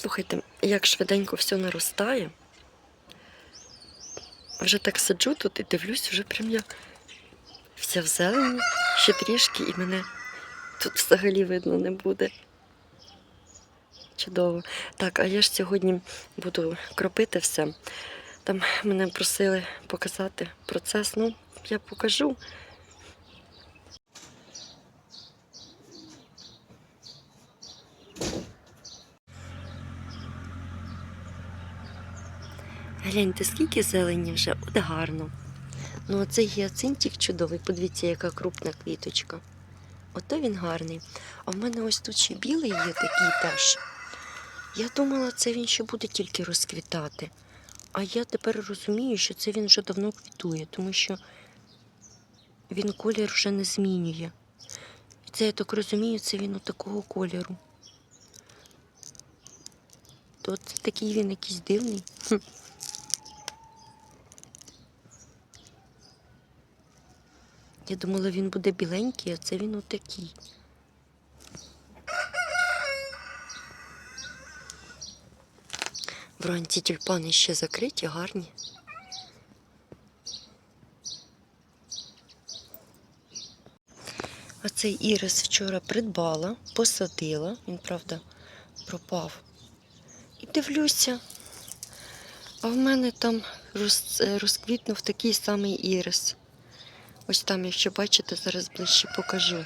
Слухайте, як швиденько все наростає. Вже так сиджу тут і дивлюсь, вже прям я вся в зелені, ще трішки, і мене тут взагалі видно не буде. Чудово. Так, а я ж сьогодні буду кропити все. Там мене просили показати процес. Ну, я покажу. Гляньте, скільки зелені вже, от гарно. Ну, оцей гіацинтик чудовий, подивіться, яка крупна квіточка. Ото він гарний. А в мене ось тут ще білий є такий теж. Я думала, це він ще буде тільки розквітати. А я тепер розумію, що це він вже давно квітує, тому що він колір вже не змінює. І це, я так розумію, це він такого кольору. То це такий він якийсь дивний. Я думала, він буде біленький, а це він отакий. Вранці тюльпани ще закриті, гарні. Оцей ірис вчора придбала, посадила, він, правда, пропав. І дивлюся, а в мене там е, розквітнув такий самий ірис. Ось там, якщо бачите, зараз ближче покажу.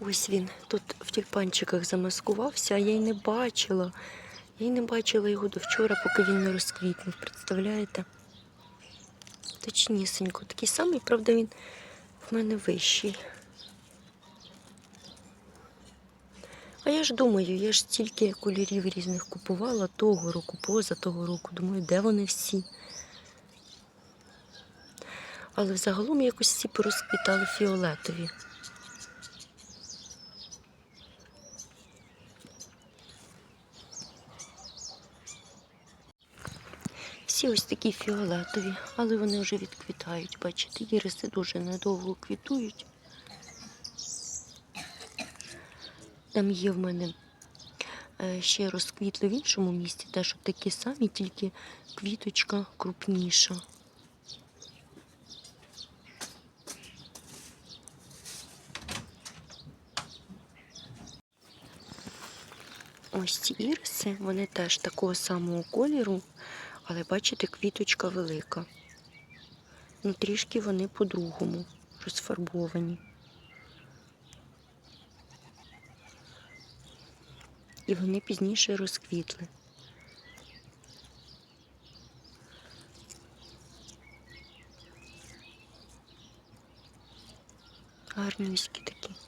Ось він тут в тюльпанчиках замаскувався, а я й не бачила. Я й не бачила його до вчора, поки він не розквітнув. Представляєте? Точнісінько. Такий самий, правда, він в мене вищий. А я ж думаю, я ж стільки кольорів різних купувала того року, поза того року. Думаю, де вони всі? Але взагалом якось всі порозквітали фіолетові. Всі ось такі фіолетові, але вони вже відквітають. Бачите, іриси дуже недовго квітують. Там є в мене е, ще розквітли в іншому місці, теж такі самі, тільки квіточка крупніша. Ось ці іриси, вони теж такого самого кольору, але бачите, квіточка велика. Ну, трішки вони по-другому розфарбовані. І вони пізніше розквітли. Гарнюські такі.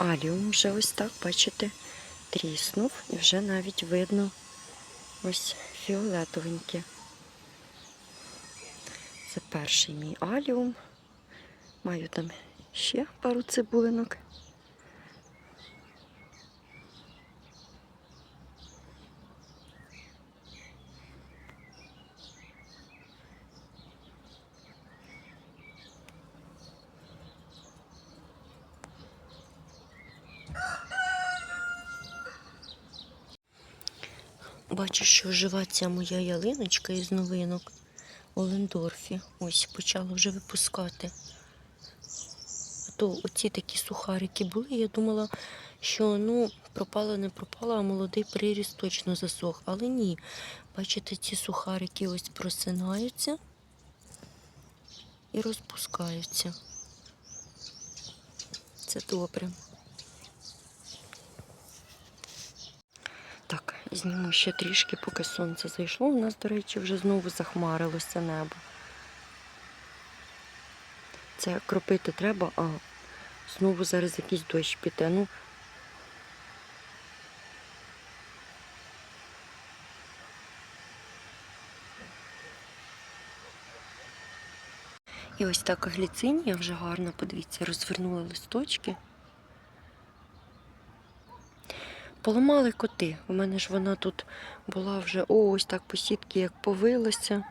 Аліум вже ось так, бачите, тріснув і вже навіть видно ось фіолетовеньке. Це перший мій аліум. Маю там ще пару цибулинок. Бачу, що жива ця моя ялиночка із новинок у Лендорфі. Ось почала вже випускати. А то оці такі сухарики були. Я думала, що ну, пропала, не пропала, а молодий приріст точно засох. Але ні. Бачите, ці сухарики ось просинаються і розпускаються. Це добре. Так, зніму ще трішки, поки сонце зайшло. У нас, до речі, вже знову захмарилося небо. Це кропити треба, а знову зараз якийсь дощ піде. Ну, І ось так гліцинія вже гарно, подивіться, розвернула листочки. Поламали коти. У мене ж вона тут була вже ось так по сітки, як повилася.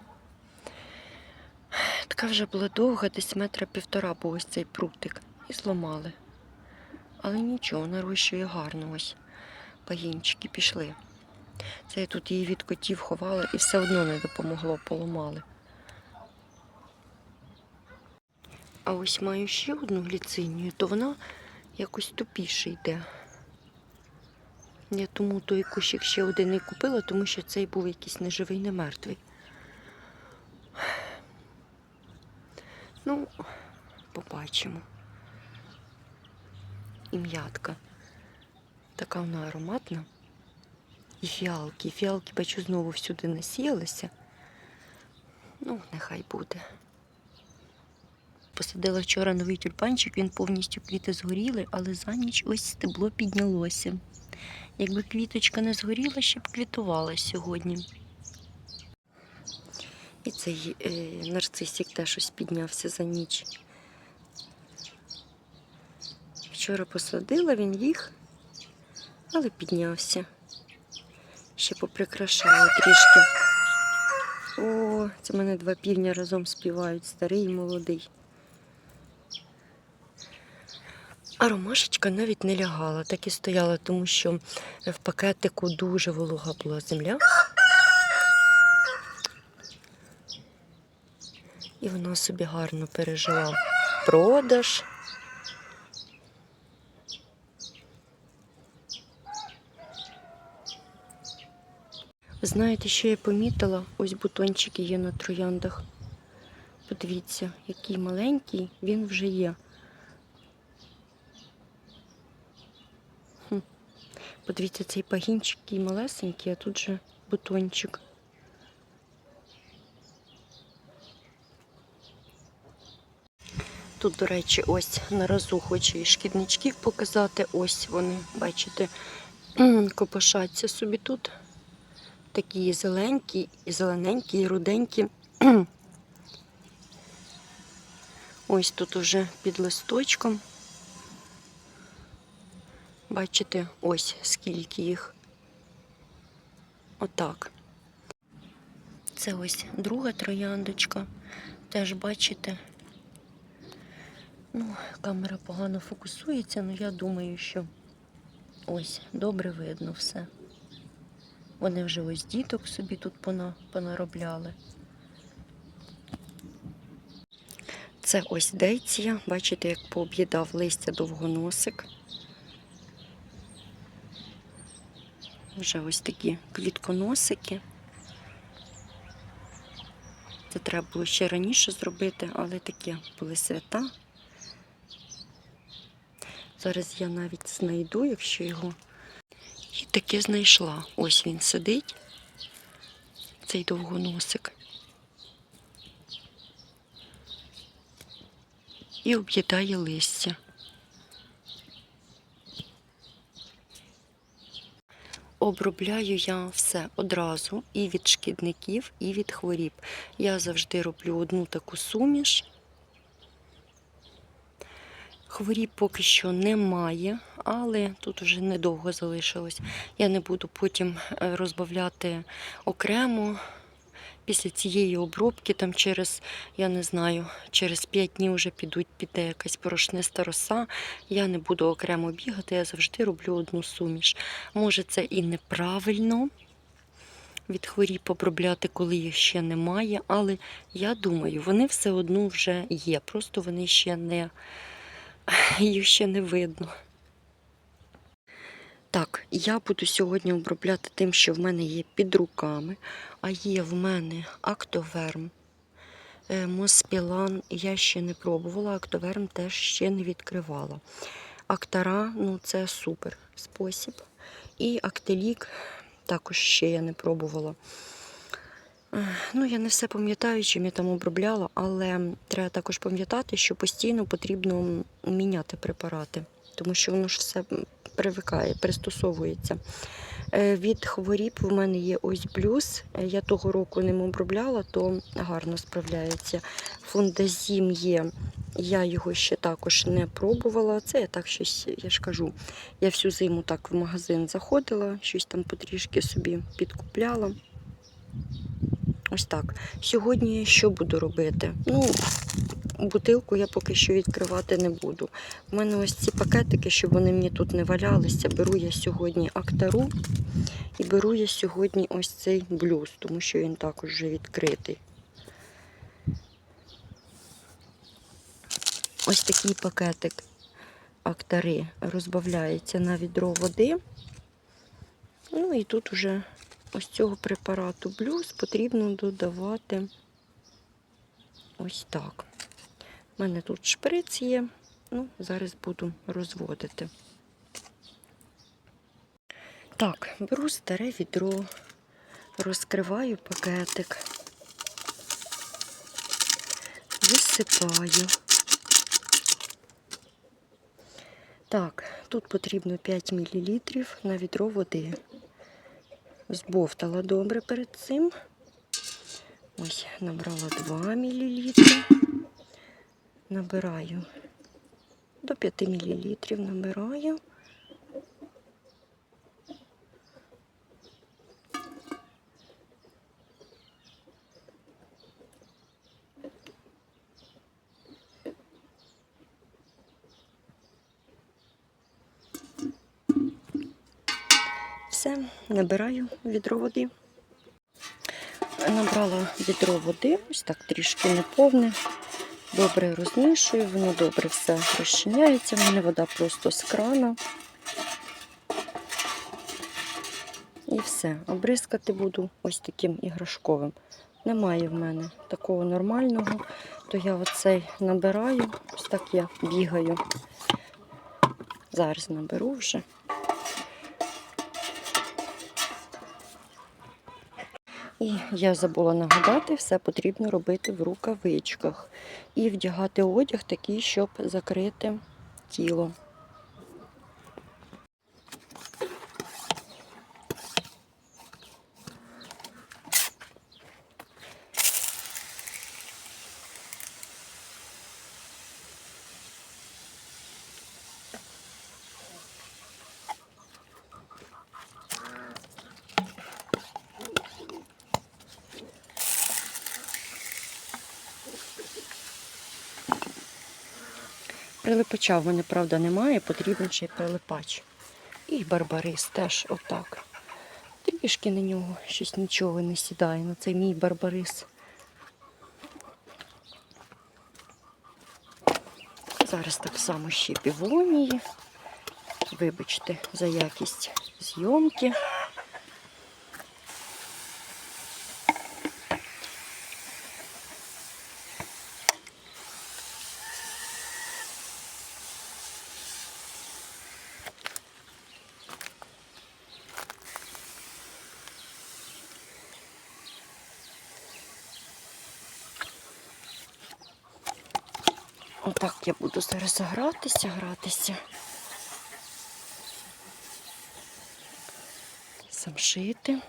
Така вже була довга, десь метра півтора був ось цей прутик. І зламали. Але нічого, нарощує гарно ось. Пагінчики пішли. Це я тут її від котів ховала і все одно не допомогло, поламали. А ось маю ще одну гліцинію, то вона якось тупіше йде. Я тому той кущик ще один і купила, тому що цей був якийсь неживий, не мертвий. Ну, побачимо. І м'ятка. Така вона ароматна. І фіалки. І фіалки, бачу, знову всюди насіялися. Ну, нехай буде. Посадила вчора новий тюльпанчик, він повністю квіти згоріли, але за ніч ось стебло піднялося. Якби квіточка не згоріла, ще б квітувала сьогодні. І цей е, нарцисик теж ось піднявся за ніч. Вчора посадила, він ліг, але піднявся. Ще поприкрашаю трішки. О, це в мене два півня разом співають, старий і молодий. А ромашечка навіть не лягала, так і стояла, тому що в пакетику дуже волога була земля. І вона собі гарно пережила продаж. Знаєте, що я помітила? Ось бутончики є на трояндах. Подивіться, який маленький він вже є. Подивіться, цей пагінчик який малесенький, а тут же бутончик. Тут, до речі, ось на разу хочу і шкідничків показати. Ось вони, бачите, копошаться собі тут. Такі зеленькі, і зелененькі, руденькі. Ось тут уже під листочком. Бачите, ось скільки їх. Отак. Це ось друга трояндочка. Теж бачите. Ну, камера погано фокусується, але я думаю, що ось добре видно все. Вони вже ось діток собі тут понаробляли. Це ось дейція. Бачите, як пооб'їдав листя довгоносик. Вже ось такі квітконосики. Це треба було ще раніше зробити, але такі були свята. Зараз я навіть знайду, якщо його. І таке знайшла. Ось він сидить, цей довгоносик. І об'їдає листя. Обробляю я все одразу і від шкідників, і від хворіб. Я завжди роблю одну таку суміш. Хворіб поки що немає, але тут вже недовго залишилось. Я не буду потім е, розбавляти окремо. Після цієї обробки, там через, я не знаю, через 5 днів вже підуть, піде якась порошниста роса. Я не буду окремо бігати, я завжди роблю одну суміш. Може, це і неправильно від хворіб обробляти, коли їх ще немає, але я думаю, вони все одно вже є. Просто вони ще не їх ще не видно. Я буду сьогодні обробляти тим, що в мене є під руками, а є в мене актоверм. Е, Моспілан я ще не пробувала, актоверм теж ще не відкривала. Актара ну це супер спосіб. І актелік також ще я не пробувала. Е, Ну, я не все пам'ятаю, чим я там обробляла, але треба також пам'ятати, що постійно потрібно міняти препарати, тому що воно ж все привикає, пристосовується. Е, Від хворіб в мене є ось блюз. Е, Я того року ним обробляла, то гарно справляється. Фундазім є, я його ще також не пробувала. Це я так щось, я ж кажу, я всю зиму так в магазин заходила, щось там потрішки собі підкупляла. Ось так. Сьогодні що буду робити? Ну, бутилку я поки що відкривати не буду. У мене ось ці пакетики, щоб вони мені тут не валялися. Беру я сьогодні актару і беру я сьогодні ось цей блюз, тому що він також вже відкритий. Ось такий пакетик актари розбавляється на відро води. Ну і тут уже ось цього препарату блюз потрібно додавати ось так. У мене тут шприц є, ну, зараз буду розводити. Так, беру старе відро, розкриваю пакетик, висипаю. Так, тут потрібно 5 мл на відро води. Збовтала добре перед цим. Ось, набрала 2 мл. Набираю до 5 мл набираю. Все, набираю відро води. Набрала відро води, ось так трішки неповне. Добре розмішую, воно добре все розчиняється. У мене вода просто з крана. І все. Обрискати буду ось таким іграшковим. Немає в мене такого нормального, то я оцей набираю, ось так я бігаю. Зараз наберу вже. І я забула нагадати, все потрібно робити в рукавичках. І вдягати одяг такий, щоб закрити тіло. Прилипача в мене, правда, немає, потрібен ще й прилипач. І барбарис теж отак. Трішки на нього щось нічого не сідає, на цей мій барбарис. Зараз так само ще півонії. Вибачте за якість зйомки. Отак я буду зараз гратися, гратися. Самшити.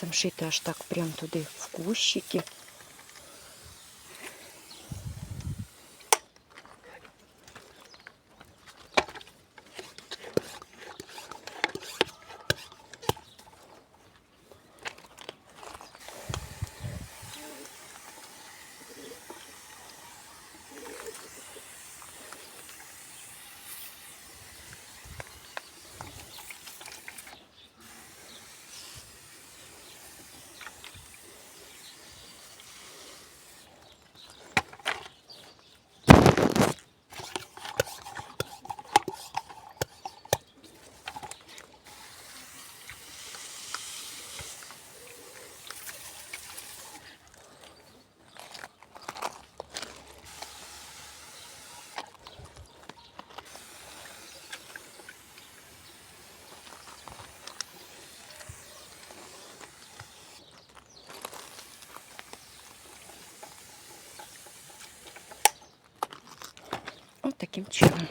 Самшити аж так прям туди в кущики. Ось таким чином.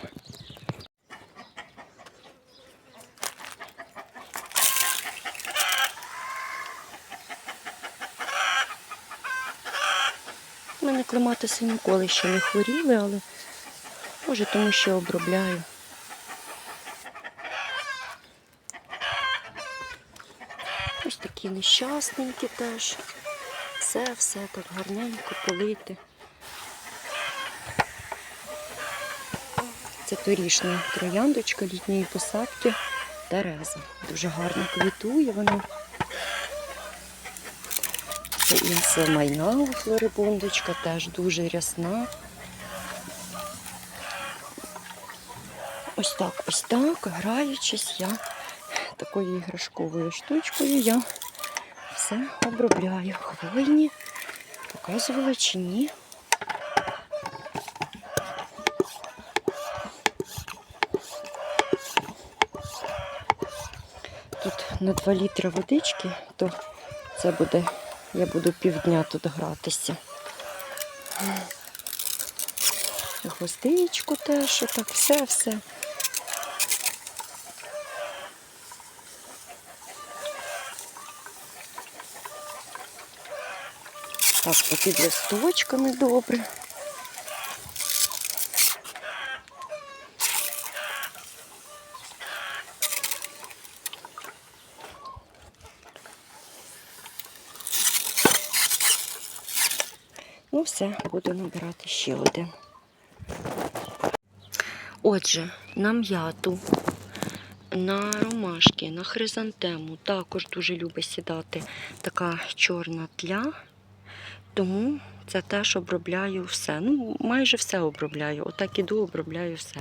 У мене клематиси ніколи ще не хворіли, але може тому що обробляю. Ось такі нещасненькі теж. Все, все так гарненько полити. Торішня трояндочка літньої посадки Тереза. Дуже гарно квітує вона. Це інса майна флорибундочка, теж дуже рясна. Ось так, ось так, граючись, я такою іграшковою штучкою я все обробляю. Хвойні, показувала чи ні. Тут на 2 літри водички, то це буде, я буду півдня тут гратися. Гвоздичку теж, отак, все-все. Так, попід листочками добре. Ну, все, буду набирати ще один. Отже, на м'яту, на ромашки, на хризантему також дуже любить сідати така чорна тля. Тому це теж обробляю все. Ну, майже все обробляю. Отак іду, обробляю все.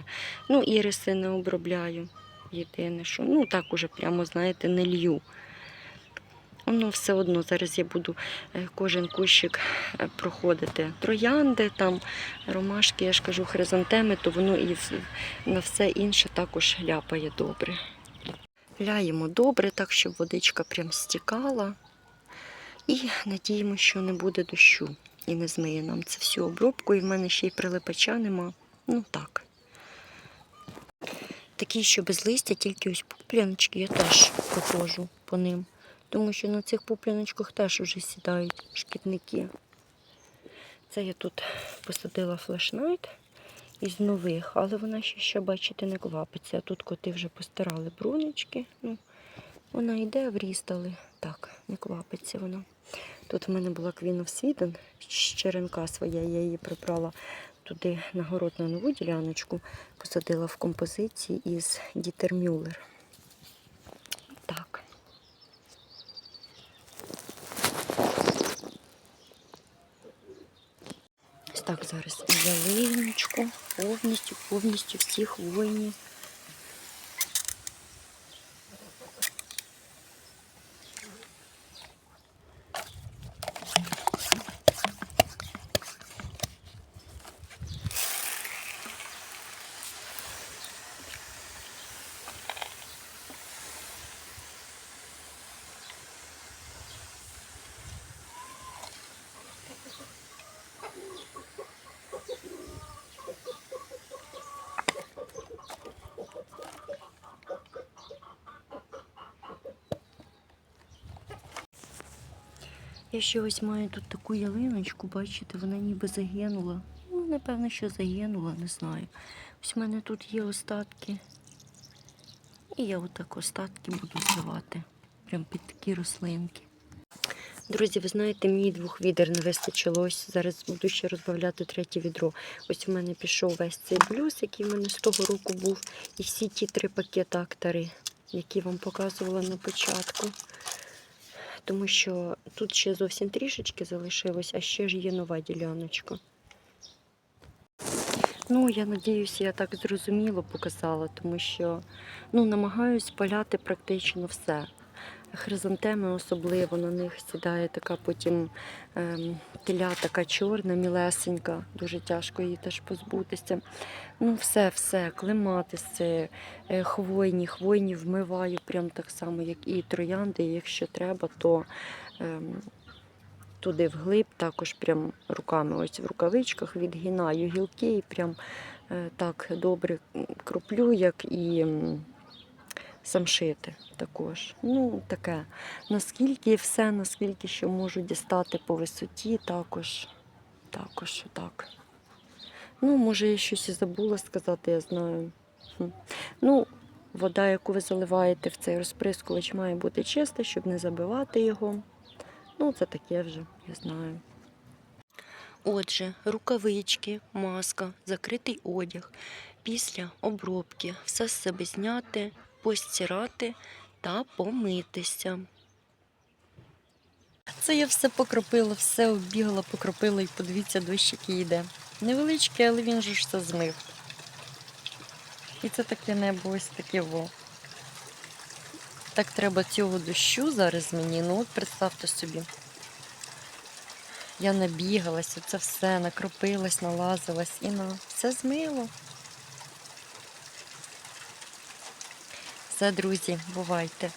Ну, іриси не обробляю. Єдине, що ну так уже прямо, знаєте, не лью. Воно все одно. Зараз я буду е, кожен кущик е, проходити. Троянди, там ромашки, я ж кажу, хризантеми, то воно і на все інше також ляпає добре. Ляємо добре, так, щоб водичка прям стікала. І надіємо, що не буде дощу і не змиє нам це всю обробку. І в мене ще й прилипача нема. Ну так. Такі, що без листя, тільки ось пупляночки, я теж проходжу по ним. Тому що на цих пупляночках теж уже сідають шкідники. Це я тут посадила флешнайт із нових, але вона ще, ще бачите, не квапиться. Тут коти вже постирали бруночки. Ну, вона йде в ріст, але так, не квапиться вона. Тут в мене була Sweden, з черенка своя, я її прибрала туди на город на нову діляночку, посадила в композиції із Дітер Мюллер. Так. Ось так зараз ялиночку, повністю, повністю всі хвойні. Я ще ось маю тут таку ялиночку, бачите, вона ніби загинула. Ну, напевно, що загинула, не знаю. Ось в мене тут є остатки. І я отак остатки буду зливати. Прям під такі рослинки. Друзі, ви знаєте, мені двох відер не вистачило. Ось зараз буду ще розбавляти третє відро. Ось у мене пішов весь цей блюз, який в мене з того року був. І всі ті три пакети актари, які вам показувала на початку тому що тут ще зовсім трішечки залишилось, а ще ж є нова діляночка. Ну, я надіюся, я так зрозуміло показала, тому що ну, намагаюсь паляти практично все. Хризантеми особливо на них сідає така потім ем, теля така чорна, мілесенька, дуже тяжко її теж позбутися. Ну, все, все, клематиси, е, хвойні, хвойні вмиваю прям так само, як і троянди. Якщо треба, то ем, туди вглиб також прям руками ось в рукавичках відгинаю гілки і прям е, так добре кроплю, як і м, самшити також. Ну, таке. Наскільки все, наскільки що можу дістати по висоті, також також отак. Ну, може, я щось і забула сказати, я знаю. Хм. Ну, вода, яку ви заливаєте в цей розприскувач, має бути чиста, щоб не забивати його. Ну, це таке вже, я знаю. Отже, рукавички, маска, закритий одяг. Після обробки все з себе зняти, постирати та помитися. Це я все покропила, все оббігала, покропила і подивіться, дощ який йде. Невеличкий, але він же ж все змив. І це таке небо ось таке во. Так треба цього дощу зараз мені. Ну от представте собі. Я набігалася, це все накропилась, налазилась і на все змило. Все, друзі, бувайте.